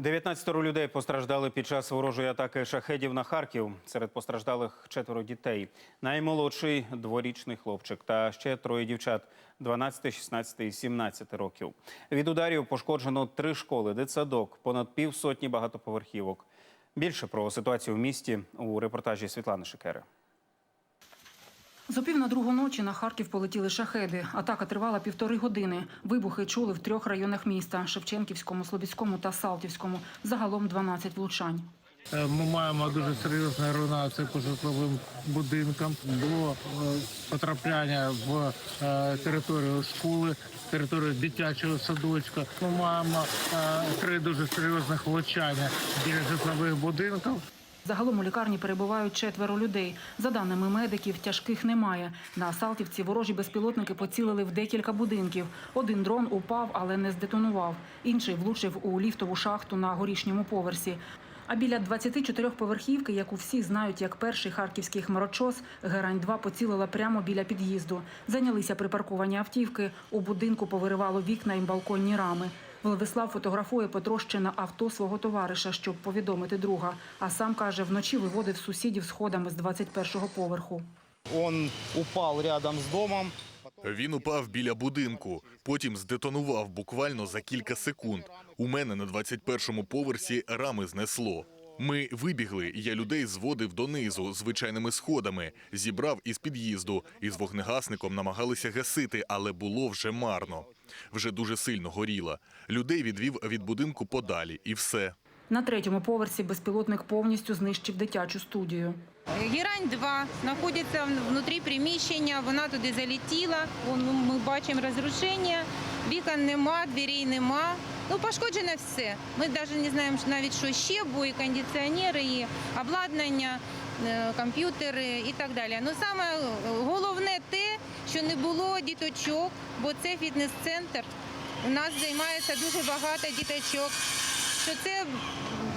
19 людей постраждали під час ворожої атаки шахедів на Харків. Серед постраждалих четверо дітей. Наймолодший дворічний хлопчик та ще троє дівчат 12, 16 і 17 років. Від ударів пошкоджено три школи, дитсадок, понад півсотні багатоповерхівок. Більше про ситуацію в місті у репортажі Світлани Шикери. За пів на другу ночі на Харків полетіли шахеди. Атака тривала півтори години. Вибухи чули в трьох районах міста: Шевченківському, Слобідському та Салтівському. Загалом 12 влучань. Е, Ми маємо дуже серйозну руйнацію по житловим будинкам. Було е, потрапляння в е, територію школи, територію дитячого садочка. Ми маємо три дуже серйозних влучання біля житлових будинків. Загалом у лікарні перебувають четверо людей. За даними медиків, тяжких немає. На Салтівці ворожі безпілотники поцілили в декілька будинків. Один дрон упав, але не здетонував. Інший влучив у ліфтову шахту на горішньому поверсі. А біля 24-поверхівки, яку всі знають як перший харківський хмарочос, Герань-2 поцілила прямо біля під'їзду. Зайнялися припарковані автівки. У будинку повиривало вікна і балконні рами. Владислав фотографує потрощене авто свого товариша, щоб повідомити друга. А сам каже, вночі виводив сусідів сходами з 21-го поверху. Він упав рядом з домом. Він упав біля будинку, потім здетонував буквально за кілька секунд. У мене на 21-му поверсі рами знесло. Ми вибігли, я людей зводив донизу звичайними сходами, зібрав із під'їзду і з вогнегасником намагалися гасити, але було вже марно. Вже дуже сильно горіло. Людей відвів від будинку подалі, і все. На третьому поверсі безпілотник повністю знищив дитячу студію. Герань-2 знаходиться внутрі приміщення, вона туди залетіла. Ну, ми бачимо розрушення, вікон нема, дверей нема. Ну, пошкоджено все. Ми навіть не знаємо навіть, що ще, бо і кондиціонери, і обладнання, е, комп'ютери і так далі. Ну, саме головне те, що не було діточок, бо це фітнес-центр. У нас займається дуже багато діточок. Що це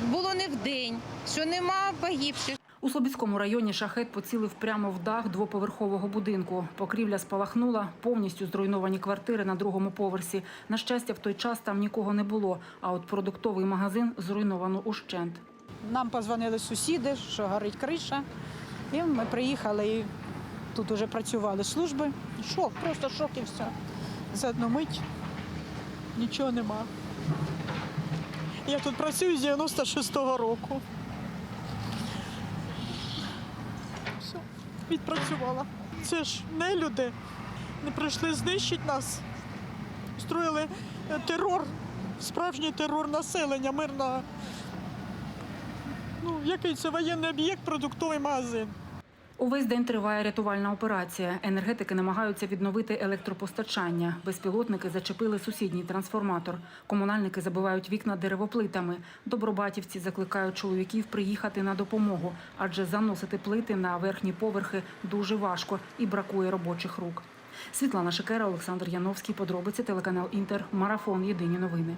було не вдень, що нема погибших. У Слобідському районі шахет поцілив прямо в дах двоповерхового будинку. Покрівля спалахнула, повністю зруйновані квартири на другому поверсі. На щастя, в той час там нікого не було. А от продуктовий магазин зруйновано ущент. Нам позвонили сусіди, що горить криша. І ми приїхали і тут вже працювали служби. Шок, просто шок і все. За одну мить нічого нема. Я тут працюю з 96-го року. Все, відпрацювала. Це ж не люди. Не прийшли знищити нас. Строїли е, терор, справжній терор населення мирна. Ну, який це воєнний об'єкт, продуктовий магазин. Увесь день триває рятувальна операція. Енергетики намагаються відновити електропостачання. Безпілотники зачепили сусідній трансформатор. Комунальники забивають вікна деревоплитами. Добробатівці закликають чоловіків приїхати на допомогу, адже заносити плити на верхні поверхи дуже важко і бракує робочих рук. Світлана Шикера, Олександр Яновський. Подробиці телеканал Інтер. Марафон. Єдині новини.